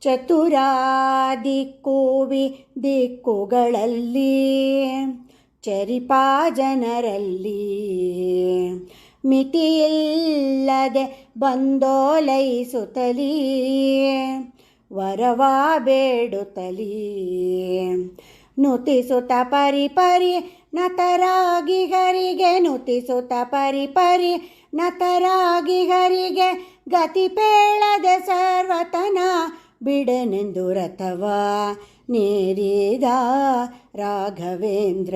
ಚತುರ ದಿಕ್ಕುವಿ ದಿಕ್ಕುಗಳಲ್ಲಿ ಚರಿಪಾ ಜನರಲ್ಲಿ ಮಿತಿಯಿಲ್ಲದೆ ಬಂದೋಲೈಸುತ್ತಲೀ ವರವ ಬೇಡುತ್ತಲೀ. ನುತಿಸುತ್ತ ಪರಿ ಪರಿ ನತರಾಗಿ ಹರಿಗೆ, ನುತಿಸುತ್ತ ಪರಿ ಪರಿ ನತರಾಗಿ ಹರಿಗೆ ಗತಿ ಪೇಳದೆ ಸರ್ವತನ ಬಿಡನೆಂದು ರಥವ ನೇರಿದ ರಾಘವೇಂದ್ರ.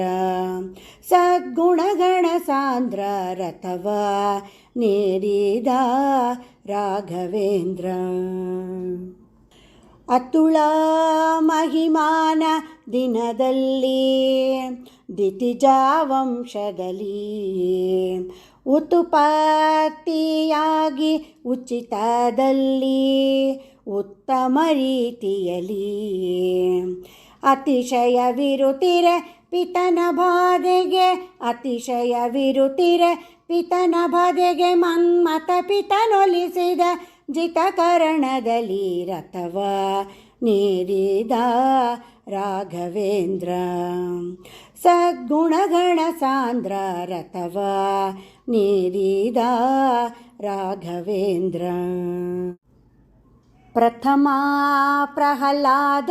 ಸದ್ಗುಣಗಣ ಸಾಂದ್ರ ರಥವ ನೇರಿದ ರಾಘವೇಂದ್ರ. ಅತುಳ ಮಹಿಮಾನ ದಿನದಲ್ಲಿ ದಿತಿಜಾವಂಶದಲ್ಲಿ ಉತುಪತ್ತಿಯಾಗಿ ಉಚಿತದಲ್ಲಿ ಉತ್ತಮ ರೀತಿಯಲ್ಲಿ. ವಿರುತಿರ ಪಿತನ ಬಾಧೆಗೆ ವಿರುತಿರ ಪಿತನ ಬಾಧೆಗೆ ಮನ್ಮತ ಪಿತನೊಲಿಸಿದ ಜಿತಕರಣದಲ್ಲಿ ರಥವ ನೀರಿದ ರಾಘವೇಂದ್ರ. ಸದ್ಗುಣಗಣ ಸಾಂದ್ರ ರಥವ ನೀರಿದ ರಾಘವೇಂದ್ರ. ಪ್ರಥಮ ಪ್ರಹ್ಲಾದ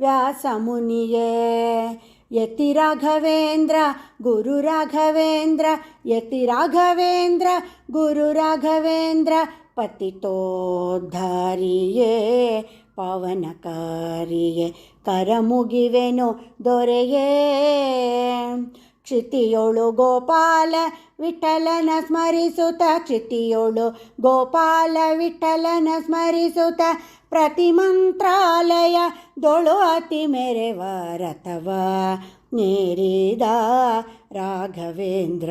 ವ್ಯಾಸಮುನಿಯೇ, ಯತಿ ರಾಘವೇಂದ್ರ, ಗುರು ರಾಘವೇಂದ್ರ, ಯತಿ ರಾಘವೇಂದ್ರ, ಗುರು ರಾಘವೇಂದ್ರ, ಪತಿತೋದ್ಧಾರಿಯೇ, ಪವನಕಾರಿಯೇ, ಕರಮುಗಿವೆನು ದೊರೆಯೇ. ಕ್ಷಿತಿಯೋಳು ಗೋಪಾಲ ವಿಠಲನ ಸ್ಮರಿಸುತ್ತ ಕ್ಷಿತಿಯೋಳು ಗೋಪಾಲ ವಿಠಲನ ಸ್ಮರಿಸುತ್ತ ಪ್ರತಿ ಮಂತ್ರಾಲಯ ದೊಳು ಅತಿ ಮೆರೆವ ರಥವ. ನೀರಿದ ರಾಘವೇಂದ್ರ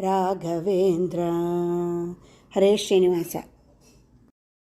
రాఘవేంద్ర. హరే శ్రీనివాస.